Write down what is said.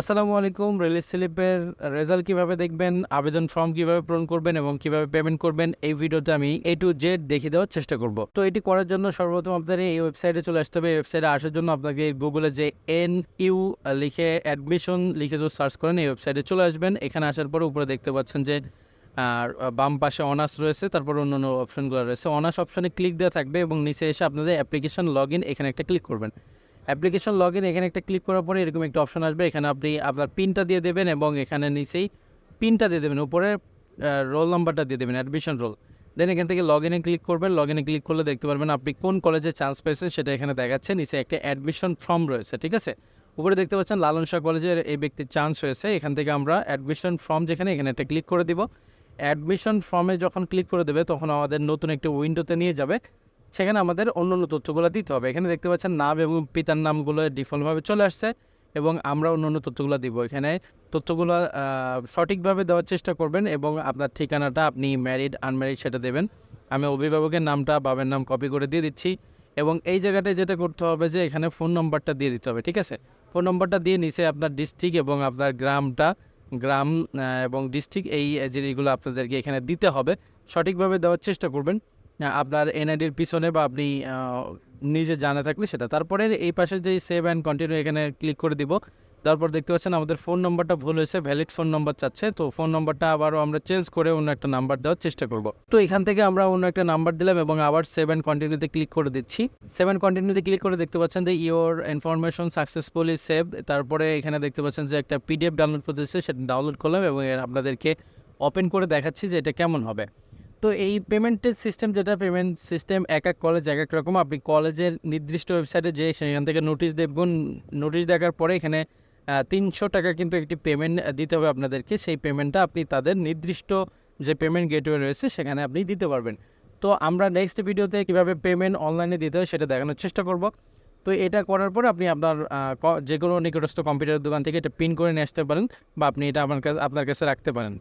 আসসালামু আলাইকুম। রিলিজ স্লিপের রেজাল্ট কীভাবে দেখবেন, আবেদন ফর্ম কীভাবে পূরণ করবেন এবং কীভাবে পেমেন্ট করবেন, এই ভিডিওতে আমি এ টু জেড দেখিয়ে দেওয়ার চেষ্টা করব। তো এটি করার জন্য সর্বপ্রথম আপনাদের এই ওয়েবসাইটে চলে আসতে হবে। এই ওয়েবসাইটে আসার জন্য আপনাকে গুগলে যে এন ইউ লিখে অ্যাডমিশন লিখে যদি সার্চ করেন, এই ওয়েবসাইটে চলে আসবেন। এখানে আসার পরে উপরে দেখতে পাচ্ছেন যে, আর বাম পাশে অনার্স রয়েছে, তারপর অন্যান্য অপশনগুলো রয়েছে। অনার্স অপশনে ক্লিক দেওয়া থাকবে এবং নিচে এসে আপনাদের অ্যাপ্লিকেশন লগ এখানে একটা ক্লিক করবেন। অ্যাপ্লিকেশন লগ ইন এখানে একটা ক্লিক করার পরে এরকম একটা অপশন আসবে। এখানে আপনি আপনার পিনটা দিয়ে দেবেন এবং এখানে নিচেই পিনটা দিয়ে দেবেন। উপরে রোল নাম্বারটা দিয়ে দেবেন অ্যাডমিশন রোল দেন এখান থেকে লগ ইনে ক্লিক করবেন। লগ ইনে ক্লিক করলে দেখতে পারবেন আপনি কোন কলেজে চান্স পেয়েছেন সেটা এখানে দেখাচ্ছে। নিচে একটা অ্যাডমিশন ফর্ম রয়েছে, ঠিক আছে? উপরে দেখতে পাচ্ছেন লালন শাহ কলেজের এই ব্যক্তির চান্স হয়েছে। এখান থেকে আমরা অ্যাডমিশন ফর্ম যেখানে, এখানে একটা ক্লিক করে দিব। অ্যাডমিশন ফর্মে যখন ক্লিক করে দেবে, তখন আমাদের নতুন একটা উইন্ডোতে নিয়ে যাবে। সেখানে আমাদের অন্য অন্য তথ্যগুলো দিতে হবে। এখানে দেখতে পাচ্ছেন নাম এবং পিতার নামগুলো ডিফল্টভাবে চলে আসছে এবং আমরা অন্য অন্য তথ্যগুলো দিব। এখানে তথ্যগুলো সঠিকভাবে দেওয়ার চেষ্টা করবেন এবং আপনার ঠিকানাটা আপনি ম্যারিড আনম্যারিড সেটা দেবেন। আমি অভিভাবকের নামটা, বাবার নাম কপি করে দিয়ে দিচ্ছি এবং এই জায়গাটায় যেটা করতে হবে যে এখানে ফোন নম্বরটা দিয়ে দিতে হবে, ঠিক আছে? ফোন নম্বরটা দিয়ে নিচে আপনার ডিস্ট্রিক্ট এবং আপনার গ্রামটা, গ্রাম এবং ডিস্ট্রিক্ট এই জিনিসগুলো আপনাদেরকে এখানে দিতে হবে। সঠিকভাবে দেওয়ার চেষ্টা করবেন। আপনার এনআইডির পিছনে বা আপনি নিজে জানা থাকলে সেটা। তারপরে এই পাশে যে সেভ অ্যান্ড কন্টিনিউ এখানে ক্লিক করে দিব। তারপর দেখতে পাচ্ছেন আমাদের ফোন নম্বরটা ভুল হয়েছে ভ্যালিড ফোন নম্বর চাচ্ছে। তো ফোন নম্বরটা আবারও আমরা চেঞ্জ করে অন্য একটা নাম্বার দেওয়ার চেষ্টা করব। তো এখান থেকে আমরা অন্য একটা নাম্বার দিলাম এবং আবার সেভেন কন্টিনিউতে ক্লিক করে দিচ্ছি। সেভেন কন্টিনিউতে ক্লিক করে দেখতে পাচ্ছেন যে ইওর ইনফরমেশন সাকসেসফুলি সেভ তারপরে এখানে দেখতে পাচ্ছেন যে একটা পিডিএফ ডাউনলোড করতেছে সেটা ডাউনলোড করলাম এবং আপনাদেরকে ওপেন করে দেখাচ্ছি যে এটা কেমন হবে। তো এই পেমেন্টের সিস্টেম যেটা পেমেন্ট সিস্টেম এক এক কলেজ এক এক রকম, আপনি কলেজের নির্দিষ্ট ওয়েবসাইটে যে সেখান থেকে নোটিশ দেখবেন নোটিশ দেখার পরে এখানে তিনশো টাকা কিন্তু একটি পেমেন্ট দিতে হবে আপনাদেরকে। সেই পেমেন্টটা আপনি তাদের নির্দিষ্ট যে পেমেন্ট গেটওয়ে রয়েছে, সেখানে আপনি দিতে পারবেন। তো আমরা নেক্সট ভিডিওতে কীভাবে পেমেন্ট অনলাইনে দিতে হয়, সেটা দেখানোর চেষ্টা করব। তো এটা করার পর আপনি আপনার যে কোনো নিকটস্থ কম্পিউটার দোকান থেকে এটা পিন করে নিয়ে আসতে পারেন, বা আপনি এটা আমার কাছে, আপনার কাছে রাখতে পারেন।